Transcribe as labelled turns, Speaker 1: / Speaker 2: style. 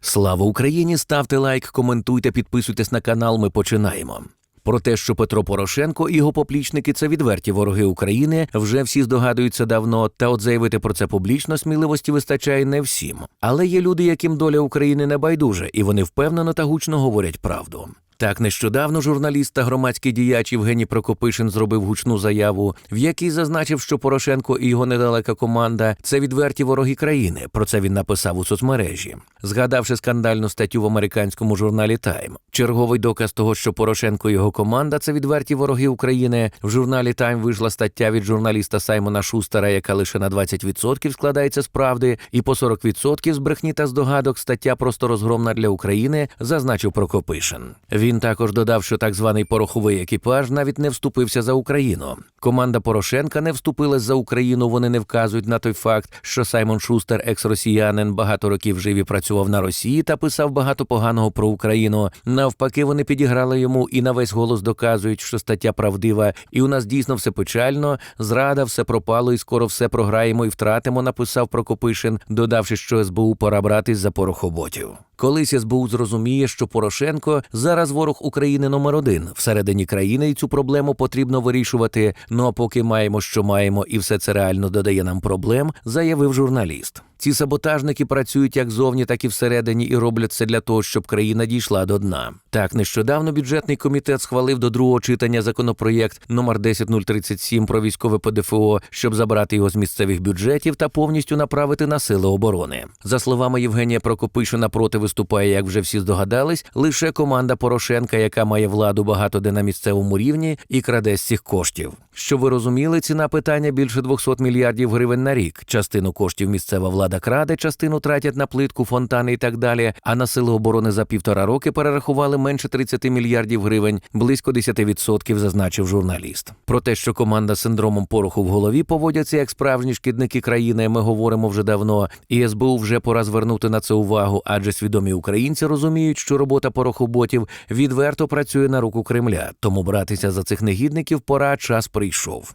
Speaker 1: Слава Україні! Ставте лайк, коментуйте, підписуйтесь на канал. Ми починаємо. Про те, що Петро Порошенко і його поплічники це відверті вороги України, вже всі здогадуються давно. Та от заявити про це публічно сміливості вистачає не всім. Але є люди, яким доля України не байдуже, і вони впевнено та гучно говорять правду. Так, нещодавно журналіст та громадський діяч Євгеній Прокопишин зробив гучну заяву, в якій зазначив, що Порошенко і його недалека команда це відверті вороги країни. Про це він написав у соцмережі, згадавши скандальну статтю в американському журналі Тайм. Черговий доказ того, що Порошенко і його команда це відверті вороги України. В журналі Тайм вийшла стаття від журналіста Саймона Шустера, яка лише на 20% складається з правди, і по 40% з брехні та здогадок стаття просто розгромна для України, зазначив Прокопишин. Він також додав, що так званий пороховий екіпаж навіть не вступився за Україну. Команда Порошенка не вступилась за Україну. Вони не вказують на той факт, що Саймон Шустер, екс-росіянин, багато років жив і працював на Росії та писав багато поганого про Україну. Навпаки, вони підіграли йому і на весь голос доказують, що стаття правдива, і у нас дійсно все печально. Зрада, все пропало, і скоро все програємо і втратимо. Написав Прокопишин, додавши, що СБУ пора братись за порохоботів. Колись СБУ зрозуміє, що Порошенко зараз ворог України номер один всередині країни, і цю проблему потрібно вирішувати. Ну а поки маємо, що маємо, і все це реально додає нам проблем, заявив журналіст. Ці саботажники працюють як зовні, так і всередині, і роблять це для того, щоб країна дійшла до дна. Так, нещодавно бюджетний комітет схвалив до другого читання законопроєкт номер 10037 про військове ПДФО, щоб забрати його з місцевих бюджетів та повністю направити на сили оборони. За словами Євгенія Прокопишина, проти виступає, як вже всі здогадались, лише команда Порошенка, яка має владу багато де на місцевому рівні і краде з цих коштів. Щоб ви розуміли, ціна питання більше 200 мільярдів гривень на рік. Частину коштів місцева влада краде, частину тратять на плитку, фонтани і так далі. А на сили оборони за півтора роки перерахували менше 30 мільярдів гривень, близько 10%, зазначив журналіст. Про те, що команда з синдромом пороху в голові поводяться як справжні шкідники країни, ми говоримо вже давно. І СБУ вже пора звернути на це увагу, адже свідомі українці розуміють, що робота порохоботів відверто працює на руку Кремля. Тому братися за цих негідників пора час прийшов.